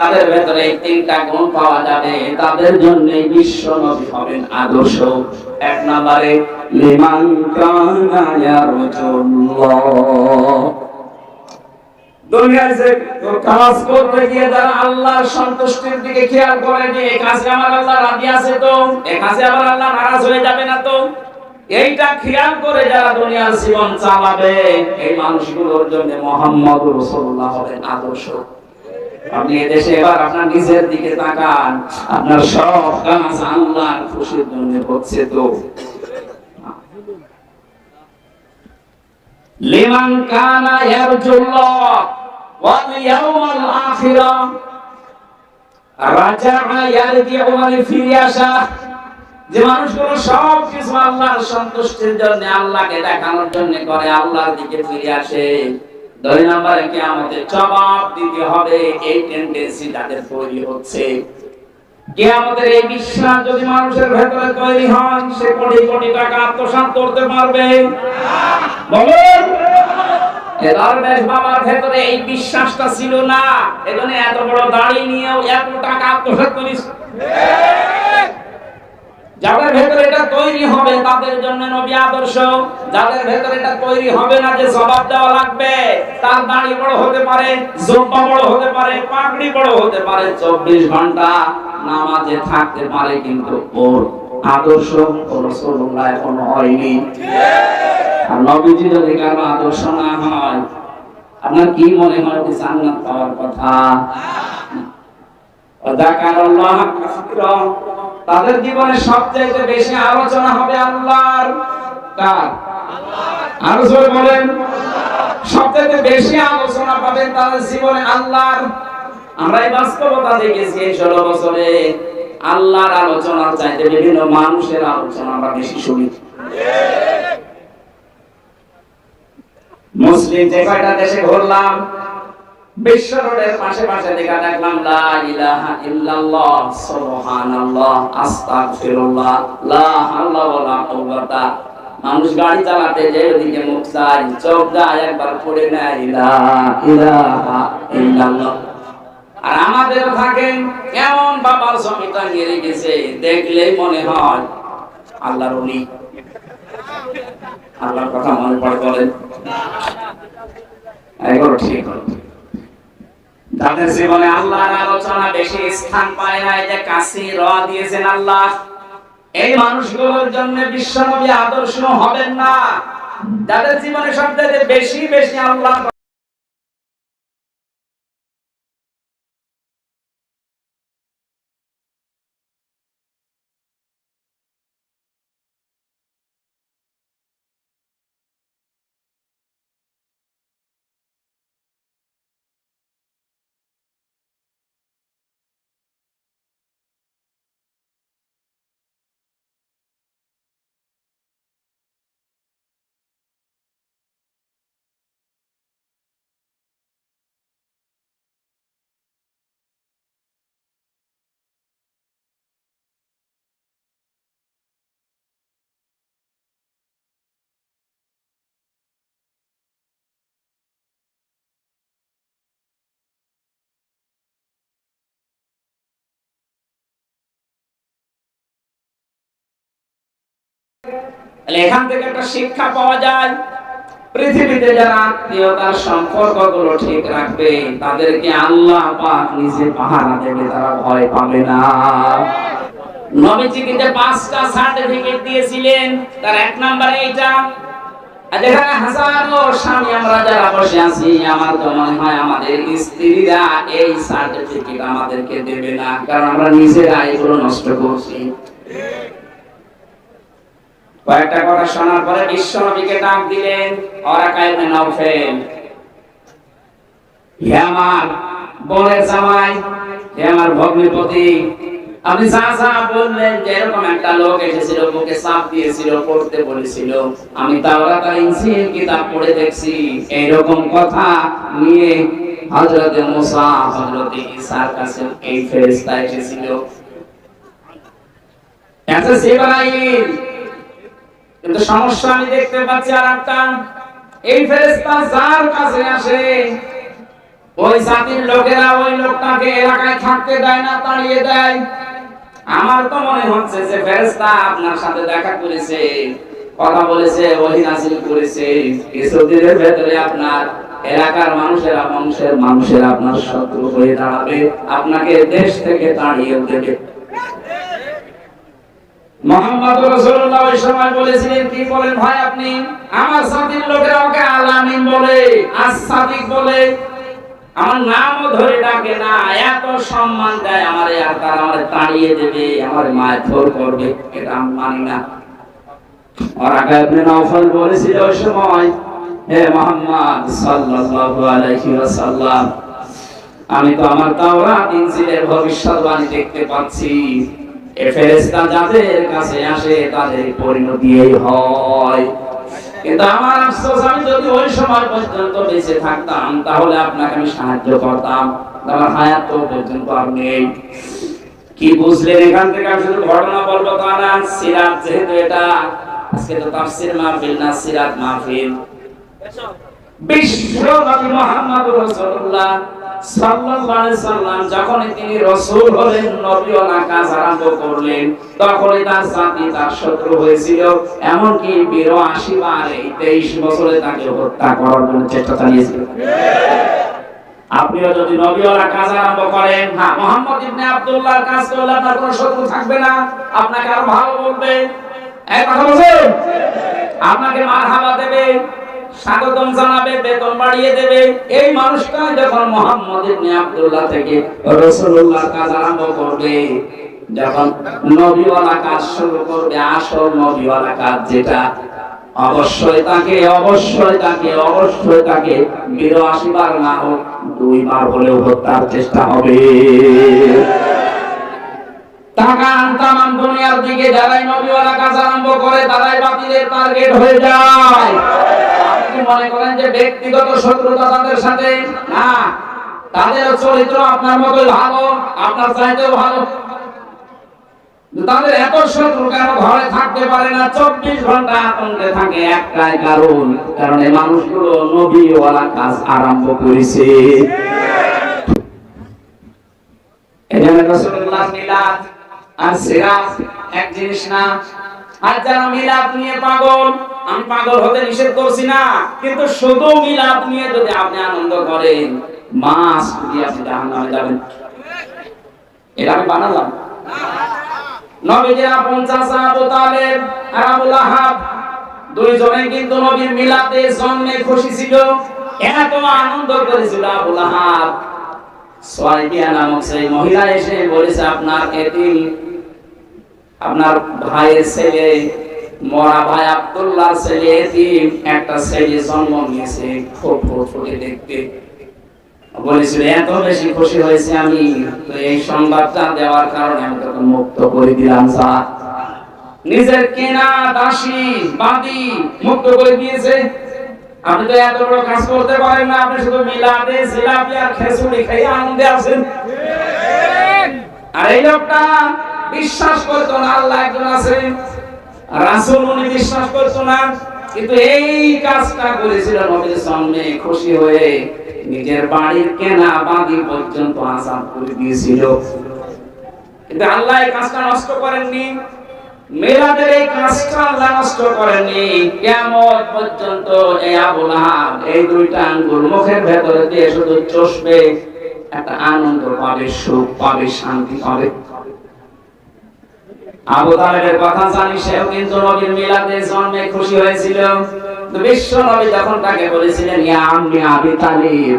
তাদের ভেতরে তিনটা গুণ পাওয়া যাবে। তাদের জন্য বিশ্ব নবী হবেন আদর্শ। এক নম্বরে, লিমান কানা ইয়ারজুল্লাহ। দুনিয়ায় যে কাজ করতে গিয়ে যারা আল্লাহর সন্তুষ্টির দিকে খেয়াল করে যে এই কাজে আমার আল্লাহ রাজি আছে তো এই কাজে আমার আল্লাহ নারাজ হয়ে যাবে না তো, এইটা খেয়াল করে যারা দুনিয়ার জীবন চালাবে, এই মানুষগুলোর জন্য মোহাম্মদ রসুল্লাহ হবেন আদর্শ। আপনি এদেশে এবার আপনার নিজের দিকে তাকান। আপনার সব কাজ আল্লাহর খুশির জন্য হচ্ছে তো। লিমান কানা ইয়ারজুল্লাহ ওয়াল ইয়াউমাল আখিরা। সন্তুষ্টির জন্য আল্লাহকে দেখানোর জন্য করে, আল্লাহর দিকে ফিরে আসে। দুই নম্বরে কিয়ামতের জবাব দিতে হবে, এই টেন্ডেন্সি তাদের তৈরি হচ্ছে। কিয়ামতের এই বিশ্বাস যদি মানুষের ভেতরে তৈরি হয়, সে কোটি কোটি টাকা আত্মসাৎ করতে পারবে। বলুন বাবার ভেতরে এই বিশ্বাসটা ছিল না, এজন্য এত বড় দাড়ি নিয়েও এত টাকা আত্মসাৎ করিস। যাদের ভেতরে এটা তৈরি হবে, তাদের জন্য নবী আদর্শ। যাদের ভেতরে এটা তৈরি হবে না যে জবাব দেওয়া লাগবে, তার দাড়ি বড় হতে পারে, জোব্বা বড় হতে পারে, পাগড়ি বড় হতে পারে, চব্বিশ ঘণ্টা নামাজে থাকতে পারে কিন্তু ওর আদর্শ রসুল্লাহ এখনও হয়নি। আর নবীজি যদি কারও আদর্শ না হয়, আপনার কি মনে হয় যে জান্নাত পাওয়ার কথা? ওয়াদাকারাল্লাহ কাসীরা। তাদের জীবনে সবচেয়ে বেশি আলোচনা হবে আল্লাহর কার? আরও জোরে বলেন। সবচেয়ে বেশি আলোচনা পাবেন তাদের জীবনে আল্লাহর। আমরা এই বাস্তবতা দেখেছি এই ষোলো বছরে আল্লাহর আলোচনার চাইতে বিভিন্ন মানুষের আলোচনা আমরা বেশি শুনি। মুসলিম যে কয়টা দেশে ঘুরলাম বিশ্ব রোডের পাশে পাশে দেখা দেখলাম, লা ইলাহা ইল্লাল্লাহ, সুবহানাল্লাহ, আস্তাগফিরুল্লাহ, লা হাওলা ওয়ালা কুওয়াতা। মানুষ গাড়ি চালাতে যে ওদিকে মুখ চাই চোখ যায়, একবার পড়ে লা ইলাহা ইল্লাল্লাহ। আর আমাদের থাকে কেমন বাবার জমিটা গেড়ে গেছে, দেখলেই মনে হয় আল্লাহর ওলি। আল্লাহর কথা মনে পড়ে বলেন? এগুলো ঠিক তাদের জীবনে আল্লাহর আলোচনা বেশি স্থান পায় না যে কাশি র দিয়েছেন আল্লাহ। এই মানুষগুলোর জন্য বিশ্বনবী আদর্শ হবেন না। যাদের জীবনে সবচেয়ে বেশি বেশি আল্লাহ এখান থেকে একটা শিক্ষা পাওয়া যায়। পৃথিবীতে যারা আত্মীয়তার সম্পর্কগুলো ঠিক রাখবে। তাদেরকে আল্লাহ নিজে পাহারা দেবে, তারা ভয় পাবে না। স্ত্রীরা এই সার্টিফিকেট আমাদেরকে দেবে না, কারণ আমরা নিজেরা এগুলো নষ্ট করছি। কয়েকটা কথা শোনার পরে বিশ্ব নবীকে ডাক দিলেন আমার জামাই আমার আপনি যা যা বললেন যে এরকম একটা লোক এসেছিল বুকে চাপ দিয়েছিল, পড়তে বলেছিল। আমি কিতাব পড়ে দেখছি। এইরকম কথা নিয়ে হযরত ঈসার কাছে এই এসেছিল। আচ্ছা জিবরাইল কিন্তু সমস্যা আমি দেখতে পাচ্ছি আর একটা। এই ফেরেশতা যার কাছে আসে, ওই জাতির লোকেরা ওই লোকটাকে এলাকায় থাকতে দেয় না তাড়িয়ে দেয়। আমার তো মনে হচ্ছে যে ফেরেশতা আপনার সাথে দেখা করেছে, কথা বলেছে, ওহি নাসিল করেছে। কিছুদিনের ভেতরে আপনার এলাকার মানুষেরা বংশের মানুষের আপনার শত্রু হয়ে দাঁড়াবে। আপনাকে দেশ থেকে তাড়িয়ে দেবে। আমি বলেছিল ওই সময় হে মোহাম্মদ আমি তো আমার তাওরাত ইনজিলের ভবিষ্যৎবাণী দেখতে পাচ্ছি। ফেরেশতা যাদের কাছে আসে তাদের পরিণতি এই হয়। কিন্তু আমার আফসোস, আমি যদি ওই সময় পর্যন্ত বেঁচে থাকতাম, তাহলে আপনাকে আমি সাহায্য করতাম। আমার হায়াত তো পর্যন্ত আর কি বুঝলেন এখান থেকে আমি শুধু ঘটনা বলব তা না, সিরাত যেহেতু এটা, আজকে তো তাফসীর মাহফিল না, সিরাত মাহফিল। বিশ্ব নবী মুহাম্মদ সাল্লাম আপনিও যদি নবীওয়ালা কাজ আরম্ভ করেন হ্যাঁ মোহাম্মদ ইবনে আব্দুল্লাহর কাজ করলে আপনার কোনো শত্রু থাকবে না। আপনাকে আরও ভালো বলবে। এই কথা বলছেন? আপনাকে মারহাবা দেবে। স্বাগতম জানাবে, বেতন বাড়িয়ে দেবে। এই মানুষটা যখন মোহাম্মদ ইবনে আব্দুল্লাহ থেকে রাসূলুল্লাহ কাজ আরম্ভ করবে, যখন নবীওয়ালা কাজ শুরু করবে, আসল নবীওয়ালা কাজ যেটা, অবশ্যই তাকে অবশ্যই তাকে অবশ্যই তাকে বিরাশি বার না হোক, দুইবার হলেও হত্যার চেষ্টা হবে। তাকান তামাম দুনিয়ার দিকে, যারাই নবীওয়ালা কাজ আরম্ভ করে, তারাই বাতিলের টার্গেট হয়ে যায়। আপনি মনে করেন যে ব্যক্তিগত শত্রুতা তাদের সাথে? না। তাদের চরিত্র আপনার মতোই ভালো, আপনার চাইতেও ভালো। তাদের এত শত্রু কেন ঘরে থাকতে পারে না? চব্বিশ ঘণ্টা আতঙ্কে থাকে একটাই কারণ কারণ এই মানুষগুলো নবীওয়ালা কাজ আরম্ভ করেছে। আর সিরাত এক জিনিস না। আর যারা মিলাদ নিয়ে পাগল আমি পাগল হতে নিষেধ করছি না, কিন্তু শুধু মিলাদ নিয়ে যদি আপনি আনন্দ করেন মাস আপনি জাহান্নামে যাবেন। এটা আমি বানালাম। নবীজির চাচা আবু তালেব, আর দুইজনে কিন্তু নবীর মিলাদে জন্মে খুশি ছিল। এত আনন্দ করেছিল নামক সেই মহিলা এসে বলেছে, আপনার এতিম, আপনার ভাইয়ের ছেলে মরা ভাই আব্দুল্লাহ ছেলে এতিম একটা ছেলে জন্ম নিয়েছে খুব ফুটফুটে দেখতে। বলেছিল এত বেশি খুশি হয়েছে আমি এই সংবাদটা দেওয়ার কারণে আমি তোকে মুক্ত করে দিলাম যা নিজের কেনা দাসী বাদি মুক্ত করে দিয়েছে। আপনি তো এত বড় কাজ করতে পারেন না আপনি শুধু মিলাদে জিলাপি আর খেসুড়ি খেয়ে আনন্দে আছেন। আর এই লোকটা বিশ্বাস করতো না আল্লাহ একজন আছে রাসূল উনি বিশ্বাস করতো না, কিন্তু এই কাজটা করেছিল নবীর সামনে, খুশি হয়ে নিজের বাড়ির কেনা বাদি পর্যন্ত আসাম করে দিয়েছিল। কিন্তু আল্লাহ এই কাজটা নষ্ট করেননি, মেলাদের এই কাজটা আল্লাহ নষ্ট করেননি। কিয়ামত পর্যন্ত এই আবু লাহাব এই দুইটা আঙ্গুল মুখের ভেতরে দিয়ে শুধু চষবে, একটা আনন্দ পাবে, সুখ পাবে, শান্তি পাবে। আবু তালেবের কথা জানি, সেও কিন্তু নবীর মিলাদে জন্মে খুশি হয়েছিল। বিশ্ব নবী যখন তাকে বলেছিলেন, ইয়া আম্মি আবি তালিব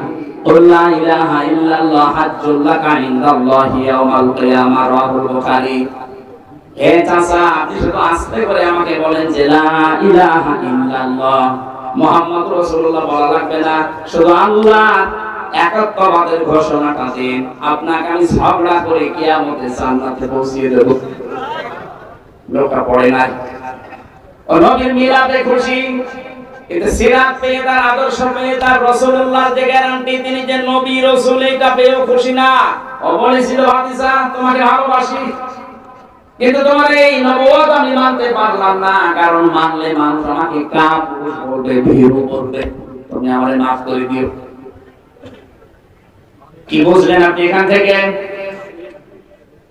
করে ঘোষণাটা দিন। আপনাকে আমি ঝগড়া করে কিয়ামতে জান্নাতে পৌঁছিয়ে দেব। লোকটা পড়ে নাই। ও নবীর মিলাদে খুশি। সিরাত পেয়ে তার আদর্শ পেয়ে তার রসুল্লাহ যে গ্যারান্টি তিনি যে নবী, রসুল এটা পেয়েও খুশি না। ও বলেছিল, হাদিসা, তোমাকে ভালোবাসি। কিন্তু তোমার এই আমি মানতে পারলাম না। কারণ মানলে মানুষ আমাকে কাপুরুষ বলবে, ভীরু বলবে। তুমি মাফ করে দিও। কি বুঝলেন আপনি এখান থেকে?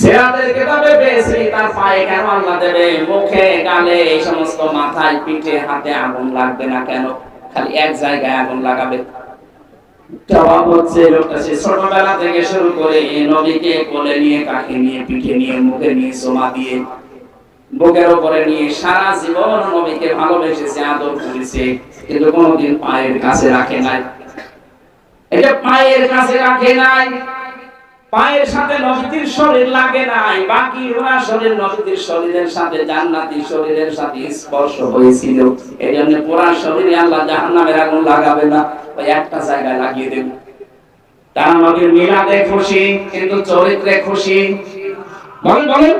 সেরাদের কেতাবে তার পায়ে কেন আল্লাহ দেবে? মুখে, গালে, এই সমস্ত মাথায়, পিঠে, হাতে আগুন লাগবে না কেন? খালি এক জায়গায় আগুন লাগাবে। জবাব হচ্ছে, লোকটা সে ছোটবেলা থেকে শুরু করে নবীকে কোলে নিয়ে কাকে নিয়ে, পিঠে নিয়ে, মুখে নিয়ে দিয়ে বুকের উপরে নিয়ে সারা জীবন নবীকে ভালোবেসেছে, আদর করেছে, কিন্তু কোনোদিন পায়ের কাছে রাখে নাই। এটা পায়ের কাছে রাখে নাই পায়ের সাথে নবীর শরীর লাগে নাই, বাকি ওরা শরীর নবীর শরীরের সাথে, জান্নাতি শরীরের সাথে স্পর্শ হয়েছিল। এই জন্য পুরা শরীরে আল্লাহ জাহান্নামের আগুন লাগাবে না। ওই একটা জায়গায় লাগিয়ে দেবে। তারা নবীর মিলাদে খুশি, কিন্তু চরিত্রে খুশি। বলেন বলেন।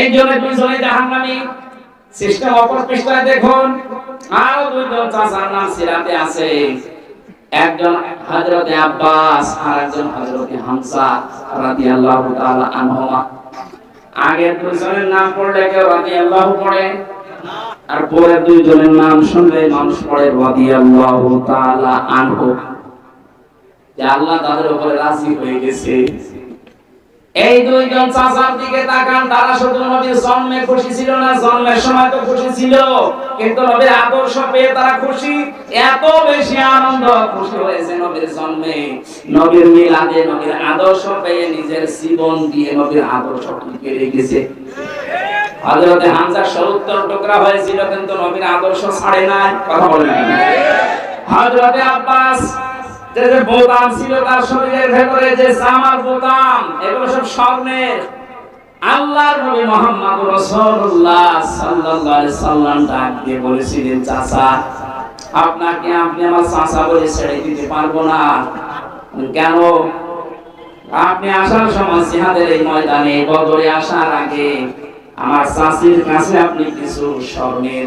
এই জন্য দুইজনে জাহান্নামী সিস্টেম অপর পৃষ্ঠায় দেখুন। আরও দুইজন চাচার নাম সিরাতে আছে। একজন হযরতে আব্বাস আর একজন হযরতে হামসা রাদিয়াল্লাহু তাআলা আনহুমা। আগে দুজনের নাম পড়লে কেউ রাদিয়াল্লাহু পড়ে? আর পরে দুইজনের নাম শুনলে মানুষ পড়ে রাদিয়াল্লাহু তাআলা আনহু। যে আল্লাহ তাদের উপরে রাজি হয়ে গেছে। এই দুইজন চাচার দিকে তাকান, তারা শুধু নবীর জন্মে খুশি ছিল না, জন্মের সময় তো খুশি ছিল। কিন্তু নবীর আদর্শ পেয়ে তারা খুশি। এত বেশি আনন্দ খুশি হয়েছে নবীর জন্মে। নবীর মিলাদে নবীর আদর্শ পেয়ে নিজের জীবন দিয়ে নবীর আদর্শ টিকে রেখেছে। হযরতে হামজা 70 টুকরা হয়েছিল, কিন্তু নবীর আদর্শ ছাড়ে নাই। কথা বলেন। হযরতে আব্বাস যে বোতাম ছিল তার শরীরের ভেতরে যে বোতাম, এগুলো সব স্বর্ণের। আল্লাহর নবী মুহাম্মদ রাসূলুল্লাহ সাল্লাল্লাহু আলাইহি সাল্লাম বলেছিলেন, চাচা, আপনাকে আপনি আমার চাচা বলে ছেড়ে দিতে পারব না। কেন? আপনি আসার সময় জিহাদের এই ময়দানে বদরে আসার আগে আমার চাচির কাছে আপনি কিছু স্বর্ণের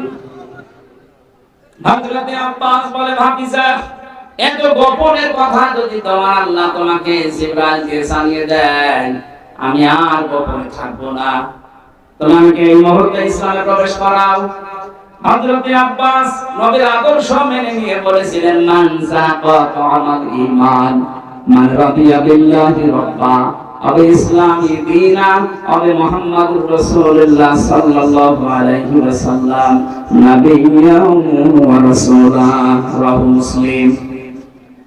হযরতে আব্বাস বলে ভাবিজা এত গোপনের কথা যদি তোমার আল্লাহ তোমাকে জিবরাইল দিয়ে জানিয়ে দেন, আমি আর গোপনে থাকব না। তোমাকে এই মুহূর্তে ইসলামে প্রবেশ করাও। হযরতে আব্বাস নবীর আদর্শ মেনে নিয়ে বলেছিলেন, মান যাকাত আমাল ঈমান, মান রাদিয়া বিল্লাহি রাব্বা। আবে ইসলামী দীনা আবে মুহাম্মাদুর রাসূলুল্লাহ সাল্লাল্লাহু আলাইহি ওয়াসাল্লাম নাবিয়্যা ওয়া রাসূলা রাহু মুসলিম।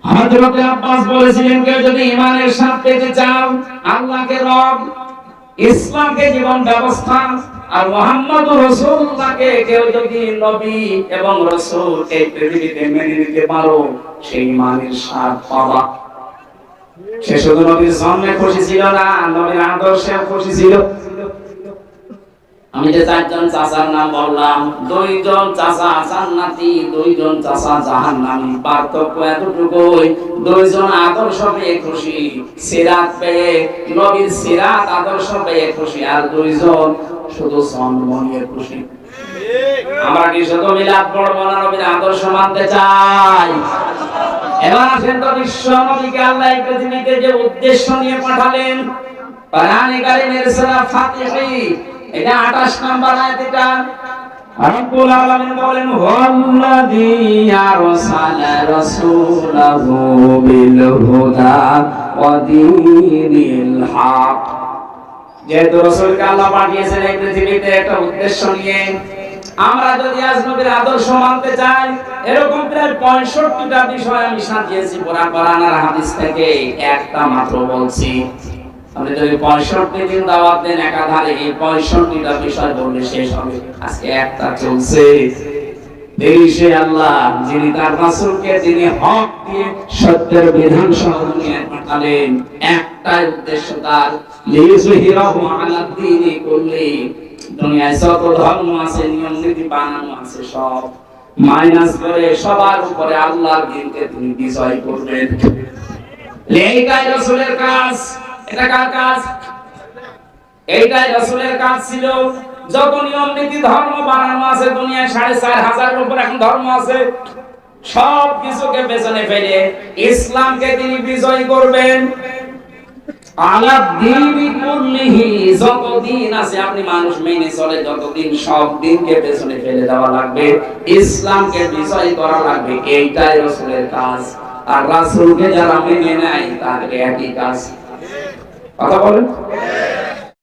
হযরতে আব্বাস বলেছিলেন, কেউ যদি ঈমানের স্বাদ পেতে চাও, আল্লাহকে রব, ইসলামকে জীবন ব্যবস্থা আর মোহাম্মদ রসুল্লাহকে কেউ যদি নবী এবং রসুল এই পৃথিবীতে, মেনে নিতে পারো, সেই মানের স্বাদ পাবা। সে শুধু নবীর জন্মে খুশি ছিল না, নবীর আদর্শে খুশি ছিল। আমি যে চারজন চাচার নাম বললাম, দুইজন চাচা জান্নাতি, দুইজন চাচা জাহান্নামী। পার্থক্য এতটুকুই, দুইজন আদর্শ পেয়ে খুশি, সিরাত পেয়ে, নবীর সিরাত আদর্শ পেয়ে খুশি, আর দুইজন শুধু জন্ম খুশি। আমরা কি শুধু মিলাদ পড়ব না নবীর আদর্শ মানতে চাই? এবার আসেন তো বিশ্ব নবীকে আল্লাহ পৃথিবীতে যে উদ্দেশ্য নিয়ে পাঠালেন, কোরআনে কারিমের সূরা ফাতিহি। এটা 28 নম্বর আয়াত এটা। রব্বুল আলামিন বলেন ওয়াল্লাযী আরসালা রাসূলাহু বিল হুদা ওয়া দীনিল হক। যেহেতু রাসূলকে আল্লাহ পাঠিয়েছেন এই পৃথিবীতে একটা উদ্দেশ্য নিয়ে, আমরা যদি আজ নবীর আদর্শ মানতে চাই, এরকম প্রায় পঁয়ষট্টিটা বিষয় আমি সাজিয়েছি পুরা কোরআন আর হাদিস থেকে। একটা মাত্র বলছি, আপনি যদি পঁয়ষট্টি দিন দাওয়াত দেন একাধারে এই পঁয়ষট্টিটা বিষয় বললে শেষ হবে। আজকে একটা চলছে। তেইশে আল্লাহ, যিনি তার রাসূলকে তিনি হক দিয়ে সত্যের বিধান সহ দুনিয়ায় পাঠালেন, একটাই উদ্দেশ্য তার, লিযুহিরাহু আলা দ্বীনি কুল্লি। দুনিয়ায় যত ধর্ম আছে, নিয়ম নীতি বানানো আছে সব। মাইনাস করে সবার উপরে আল্লাহর দিনকে তিনি বিজয় করবেন। এইটাই রাসূলের কাজ। এটা কার কাজ? এইটাই রাসূলের কাজ ছিল যত নিয়ম নীতি ধর্ম বানানো আছে, দুনিয়ায় সাড়ে চার হাজারের উপর এখন ধর্ম আছে, সব কিছুকে পেছনে ফেলে ইসলামকে তিনি বিজয় করবেন। যতদিন আছে আপনি মানুষ মেনে চলে সব দিনকে পেছনে ফেলে দেওয়া লাগবে বিজয় করা লাগবে কাজ। মেনে নেয় একই কাজ। কথা বলেন?